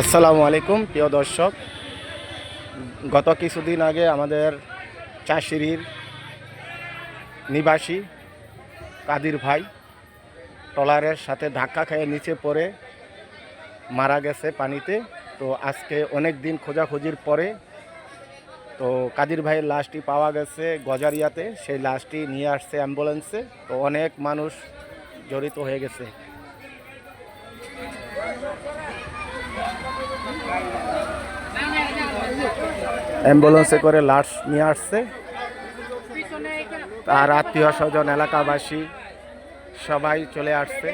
আসসালামু আলাইকুম, প্রিয় দর্শক। গত কিছুদিন আগে আমাদের চাষির নিবাসী কাদির ভাই ট্রলারের সাথে ধাক্কা খেয়ে নিচে পড়ে মারা গেছে পানিতে। তো আজকে অনেক দিন খোঁজাখুঁজির পরে তো কাদির ভাইয়ের লাশটি পাওয়া গেছে গজারিয়াতে। সেই লাশটি নিয়ে আসছে অ্যাম্বুলেন্সে। তো অনেক মানুষ জড়িত হয়ে গেছে। অ্যাম্বুলেন্সে করে লাশ নিয়ে আসছে। তার আত্মীয় স্বজন, এলাকাবাসী সবাই চলে আসছে।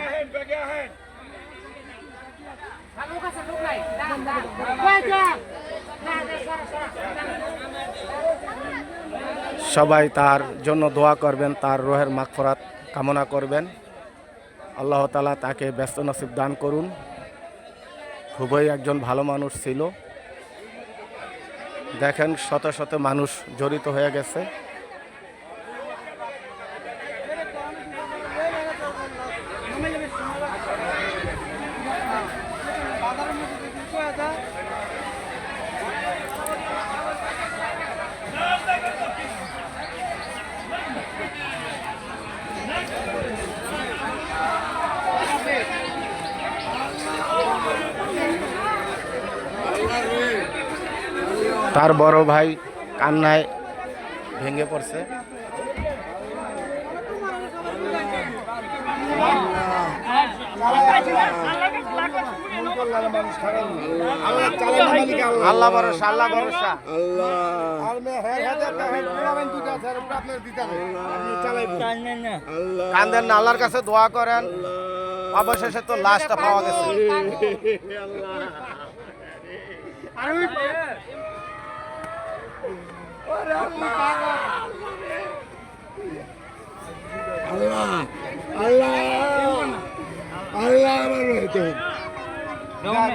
সবাই তার জন্য দোয়া করবেন, তার রোহের মাগফরাত কামনা করবেন। আল্লাহ তালা তাকে ব্যস্ত নসিব দান করুন। খুবই একজন ভালো মানুষ ছিল। দেখেন শত শত মানুষ জড়িত হয়ে গেছে। তার বড় ভাই কান্নায় ভেঙে পড়ছে। আল্লাহ ভরসা আল্লাহ ভরসা। কান্দেন না আল্লাহর কাছে দোয়া করেন। অবশেষে তো লাশটা পাওয়া গেছে। আল্লাহ আল্লাহ আল্লাহ আমার হইতে আল্লাহ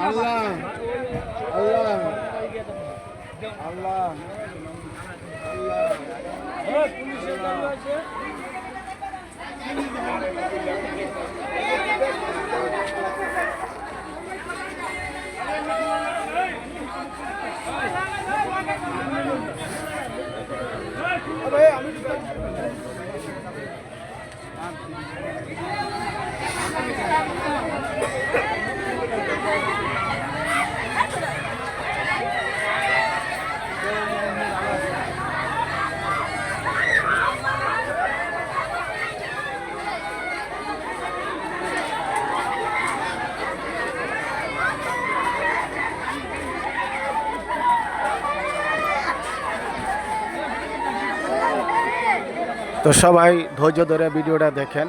আল্লাহ আল্লাহ Thank you. তো সবাই ধৈর্য ধরে ভিডিওটা দেখেন।